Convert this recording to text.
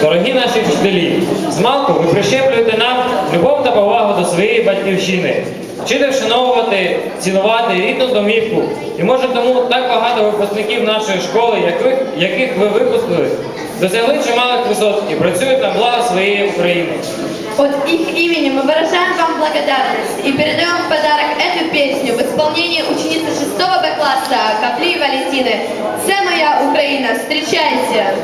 Дорогі наші вчителі, з малку ви прищеплюєте нам любов та повагу до своєї батьківщини. Вчите вшановувати, цінувати рідну домівку. І може тому так багато випускників нашої школи, яких, яких ви випустили, досягли чималих висот і працюють на благо своєї України. От их имени мы выражаем вам благодарность и передаем в подарок эту песню в исполнении ученицы 6 Б класса Каплі Валентины. Це моя Україна, встречайте!